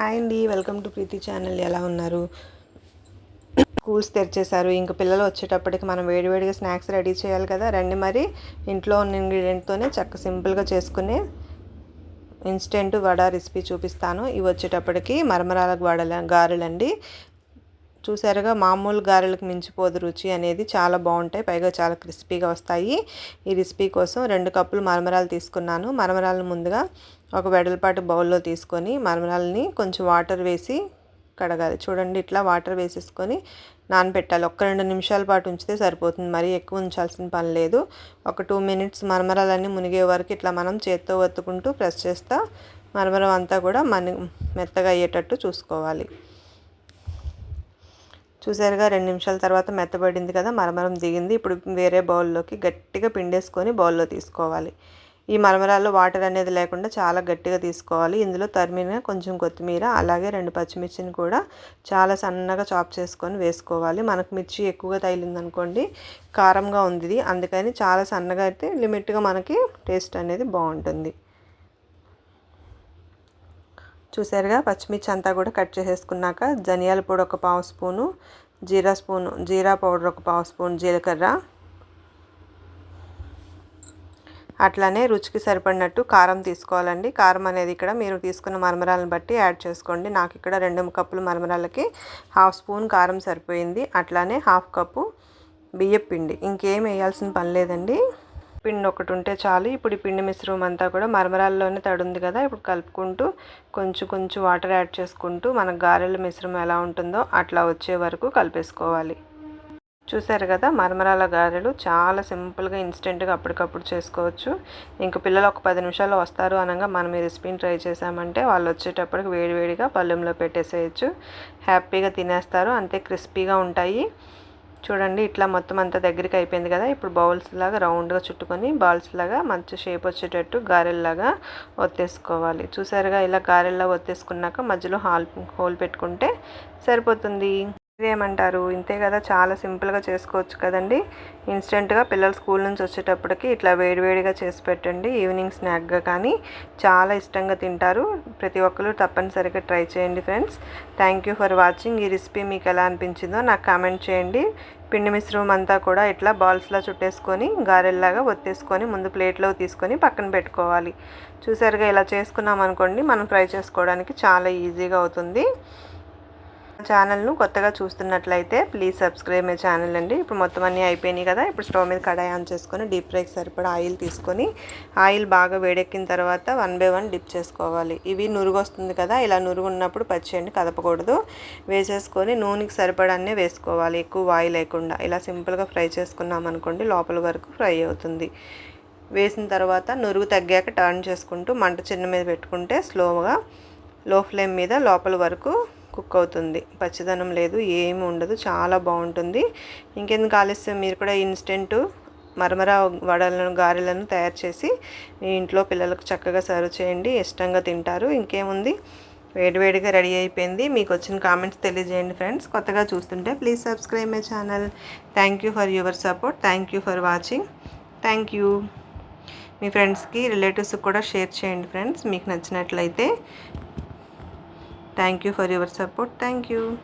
Hi అండి welcome to Preethi channel. ఎలా ఉన్నారు? స్కూల్స్ తెరిచేశారు. ఇంక పిల్లలు వచ్చేటప్పటికి మనం వేడివేడిగా స్నాక్స్ రెడీ చేయాలి కదా. రండి మరి. ఇంట్లో ఉన్న ఇంగ్రీడియంట్తోనే చక్క సింపుల్గా చేసుకునే ఇన్స్టెంట్ వడ రెసిపీ చూపిస్తాను. ఇవి వచ్చేటప్పటికి మరమరాల వడల గారెలండి. చూసారుగా మామూలు గారెలకు మించిపోదు రుచి అనేది చాలా బాగుంటాయి. పైగా చాలా క్రిస్పీగా వస్తాయి. ఈ రెసిపీ కోసం రెండు కప్పులు మరమరాలు తీసుకున్నాను. మరమరాలను ముందుగా ఒక వెడల్పాటి బౌల్లో తీసుకొని మరమరాలని కొంచెం వాటర్ వేసి కడగాలి. చూడండి ఇట్లా వాటర్ వేసేసుకొని నానబెట్టాలి ఒక్క రెండు నిమిషాల పాటు ఉంచితే సరిపోతుంది. మరీ ఎక్కువ ఉంచాల్సిన పని లేదు. ఒక టూ మినిట్స్ మరమరాలన్నీ మునిగే వరకు ఇట్లా మనం చేత్తో ఒత్తుకుంటూ ప్రెస్ చేస్తా మరమరం అంతా కూడా మన మెత్తగా అయ్యేటట్టు చూసుకోవాలి. చూసారుగా రెండు నిమిషాల తర్వాత మెత్తబడింది కదా మరమరం దిగింది. ఇప్పుడు వేరే బౌల్లోకి గట్టిగా పిండేసుకొని బౌల్లో తీసుకోవాలి. ఈ మరమరాల్లో వాటర్ అనేది లేకుండా చాలా గట్టిగా తీసుకోవాలి. ఇందులో తరిమిన కొంచెం కొత్తిమీర అలాగే రెండు పచ్చిమిర్చిని కూడా చాలా సన్నగా చాప్ చేసుకొని వేసుకోవాలి. మనకు మిర్చి ఎక్కువగా తగిలిందనుకోండి కారంగా ఉంది అందుకని చాలా సన్నగా అయితే లిమిట్గా మనకి టేస్ట్ అనేది బాగుంటుంది. చూసారుగా పచ్చిమిర్చి అంతా కూడా కట్ చేసేసుకున్నాక ధనియాల పొడి ఒక పావు స్పూను జీరా స్పూను జీరా పౌడర్ ఒక పావు స్పూన్ జీలకర్ర. అట్లానే రుచికి సరిపడినట్టు కారం తీసుకోవాలండి. కారం అనేది ఇక్కడ మీరు తీసుకున్న మరమరాలను బట్టి యాడ్ చేసుకోండి. నాకు ఇక్కడ రెండు కప్పులు మరమరాలకి హాఫ్ స్పూన్ కారం సరిపోయింది. అట్లానే హాఫ్ కప్పు బియ్యం పిండి ఇంకేం వేయాల్సిన పని లేదండి. పిండి ఒకటి ఉంటే చాలు. ఇప్పుడు ఈ పిండి మిశ్రమం అంతా కూడా మరమరాల్లోనే తడుంది కదా. ఇప్పుడు కలుపుకుంటూ కొంచెం కొంచెం వాటర్ యాడ్ చేసుకుంటూ మన గారెల మిశ్రమం ఎలా ఉంటుందో అట్లా వచ్చే వరకు కలిపేసుకోవాలి. చూసారు కదా మరమరాల గారెలు చాలా సింపుల్గా ఇన్స్టెంట్గా అప్పటికప్పుడు చేసుకోవచ్చు. ఇంక పిల్లలు ఒక పది నిమిషాల్లో వస్తారు అనగా మనం ఈ రెసిపీని ట్రై చేసామంటే వాళ్ళు వచ్చేటప్పటికి వేడివేడిగా పళ్ళెంలో పెట్టేసేయచ్చు. హ్యాపీగా తినేస్తారు. అంతే క్రిస్పీగా ఉంటాయి. చూడండి ఇట్లా మొత్తం అంతా దగ్గరికి అయిపోయింది కదా. ఇప్పుడు బౌల్స్ లాగా రౌండ్గా చుట్టుకొని బాల్స్ లాగా మంచి షేప్ వచ్చేటట్టు గారెల్లాగా ఒత్తేసుకోవాలి. చూసారుగా ఇలా గారెల్లా ఒత్తేసుకున్నాక మధ్యలో హాల్ హోల్ పెట్టుకుంటే సరిపోతుంది. ఏమంటారు? ఇంతే కదా చాలా సింపుల్గా చేసుకోవచ్చు కదండి. ఇన్స్టెంట్గా పిల్లలు స్కూల్ నుంచి వచ్చేటప్పటికి ఇట్లా వేడివేడిగా చేసి పెట్టండి ఈవినింగ్ స్నాక్గా కానీ. చాలా ఇష్టంగా తింటారు. ప్రతి ఒక్కరు తప్పనిసరిగా ట్రై చేయండి friends. Thank you for watching. ఈ రెసిపీ మీకు ఎలా అనిపించిందో నాకు కామెంట్ చేయండి. పిండి మిశ్రమం అంతా కూడా ఇట్లా బాల్స్లా చుట్టేసుకొని గారెల్లాగా ఒత్తేసుకొని ముందు ప్లేట్లో తీసుకొని పక్కన పెట్టుకోవాలి. చూసారుగా ఇలా చేసుకున్నాం అనుకోండి మనం ఫ్రై చేసుకోవడానికి చాలా ఈజీగా అవుతుంది. ఛానల్ను కొత్తగా చూస్తున్నట్లయితే ప్లీజ్ సబ్స్క్రైబ్ మై ఛానల్ అండి. ఇప్పుడు మొత్తం అన్నీ అయిపోయినాయి కదా ఇప్పుడు స్టవ్ మీద కడాయి ఆన్ చేసుకొని డీప్ ఫ్రైకి సరిపడా ఆయిల్ తీసుకొని ఆయిల్ బాగా వేడెక్కిన తర్వాత వన్ బై వన్ డిప్ చేసుకోవాలి. ఇవి నురుగు వస్తుంది కదా ఇలా నురుగు ఉన్నప్పుడు పచ్చేయండి కదపకూడదు. వేసేసుకొని నూనెకి సరిపడానే వేసుకోవాలి ఎక్కువ ఆయిల్ లేకుండా. ఇలా సింపుల్గా ఫ్రై చేసుకున్నాం అనుకోండి లోపల వరకు ఫ్రై అవుతుంది. వేసిన తర్వాత నురుగు తగ్గాక టర్న్ చేసుకుంటూ మంట చిన్న మీద పెట్టుకుంటే స్లోగా లో ఫ్లేమ్ మీద లోపల వరకు కుక్ అవుతుంది. పచ్చదనం లేదు ఏమి ఉండదు చాలా బాగుంటుంది. ఇంకెందుకు ఆలస్యం? మీరు కూడా ఇన్స్టెంట్ మరమర వడలను గారెలను తయారు చేసి మీ ఇంట్లో పిల్లలకు చక్కగా సర్వ్ చేయండి. ఇష్టంగా తింటారు. ఇంకేముంది? వేడివేడిగా రెడీ అయిపోయింది. మీకు వచ్చిన కామెంట్స్ తెలియజేయండి ఫ్రెండ్స్. కొత్తగా చూస్తుంటే please subscribe my channel. Thank you for your support. Thank you for watching. Thank you. మీ ఫ్రెండ్స్కి రిలేటివ్స్కి కూడా షేర్ చేయండి ఫ్రెండ్స్. మీకు నచ్చినట్లయితే Thank you for your support. Thank you.